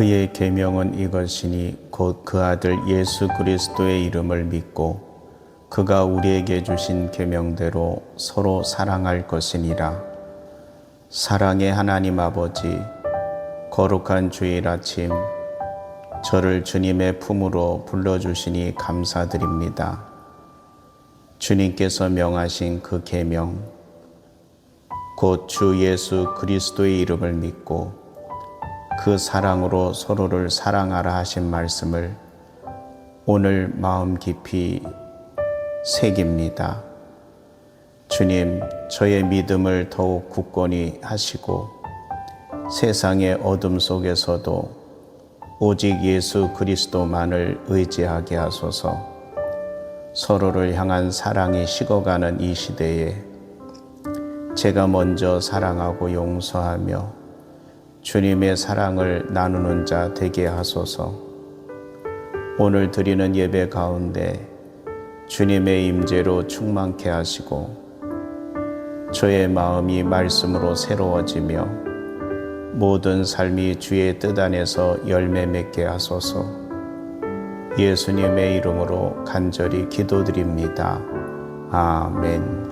그의 계명은 이것이니 곧 그 아들 예수 그리스도의 이름을 믿고 그가 우리에게 주신 계명대로 서로 사랑할 것이니라. 사랑의 하나님 아버지, 거룩한 주일 아침, 저를 주님의 품으로 불러주시니 감사드립니다. 주님께서 명하신 그 계명, 곧 주 예수 그리스도의 이름을 믿고 그 사랑으로 서로를 사랑하라 하신 말씀을 오늘 마음 깊이 새깁니다. 주님, 저의 믿음을 더욱 굳건히 하시고 세상의 어둠 속에서도 오직 예수 그리스도만을 의지하게 하소서 서로를 향한 사랑이 식어가는 이 시대에 제가 먼저 사랑하고 용서하며 주님의 사랑을 나누는 자 되게 하소서 오늘 드리는 예배 가운데 주님의 임재로 충만케 하시고 저의 마음이 말씀으로 새로워지며 모든 삶이 주의 뜻 안에서 열매 맺게 하소서 예수님의 이름으로 간절히 기도드립니다. 아멘.